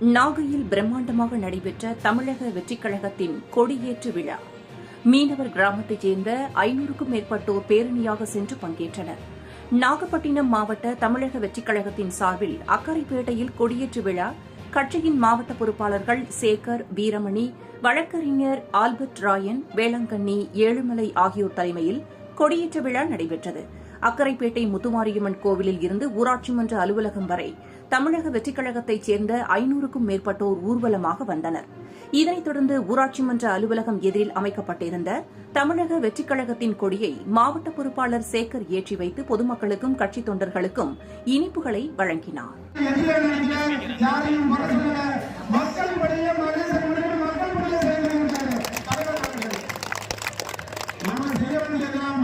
நாகையில் பிரம்மாண்டமாக நடைபெற்ற தமிழக வெற்றிக்கழகத்தின் கொடியேற்று விழா. மீனவர் கிராமத்தைச் சேர்ந்த ஐநூறுக்கும் மேற்பட்டோர் பேரணியாக சென்று பங்கேற்றனர். நாகப்பட்டினம் மாவட்ட தமிழக வெற்றிக்கழகத்தின் சார்பில் அக்கரைப்பேட்டையில் கொடியேற்று விழா. கட்சியின் மாவட்ட பொறுப்பாளர்கள் சேகர் வீரமணி வழக்கறிஞர் ஆல்பர்ட் ராயன் வேளங்கண்ணி ஏழுமலை ஆகியோர் தலைமையில் கொடியேற்ற விழா நடைபெற்றது. அக்கரைப்பேட்டை முத்துமாரியம்மன் கோவிலில் இருந்து ஊராட்சி மன்ற அலுவலகம் வரை தமிழக வெற்றிக்கழகத்தைச் சேர்ந்த ஐநூறுக்கும் மேற்பட்டோர் ஊர்வலமாக வந்தனர். இதனைத் தொடர்ந்து ஊராட்சி மன்ற அலுவலகம் எதிரில் அமைக்கப்பட்டிருந்த தமிழக வெற்றிக்கழகத்தின் கொடியை மாவட்ட பொறுப்பாளர் சேகர் ஏற்றி வைத்து பொதுமக்களுக்கும் கட்சித் தொண்டர்களுக்கும் இனிப்புகளை வழங்கினார்.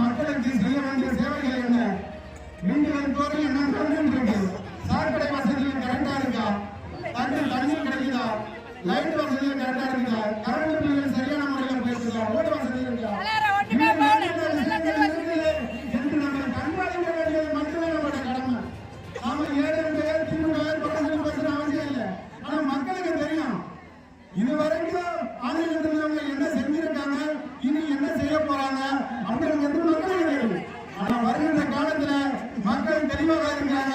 மக்களுக்கு செய்ய வேண்டிய லைட் வசதிகள் கரெக்டா இருக்கா கரண்ட் பில்கள் சரியான முறையில் போயிருக்கா ஓட்டு வசதி இருக்கா என்று நாங்கள் கண்காணிக்க வேண்டியது மட்டுமே கடமை. நாம ஏழு பேர் திமுகவர் குறைஞ்சல் பேசுற அவசியம் இல்லை. ஆனா மக்களுக்கு தெரியும். இது வரைக்கும் ஆங்கிலத்தில் அவங்க என்ன செஞ்சிருக்காங்க இனி என்ன செய்ய போறாங்க அப்படிங்கிறது மக்களுக்கு தெரியும். ஆனா வருகின்ற காலத்துல மக்கள் தெளிவாக இருக்காங்க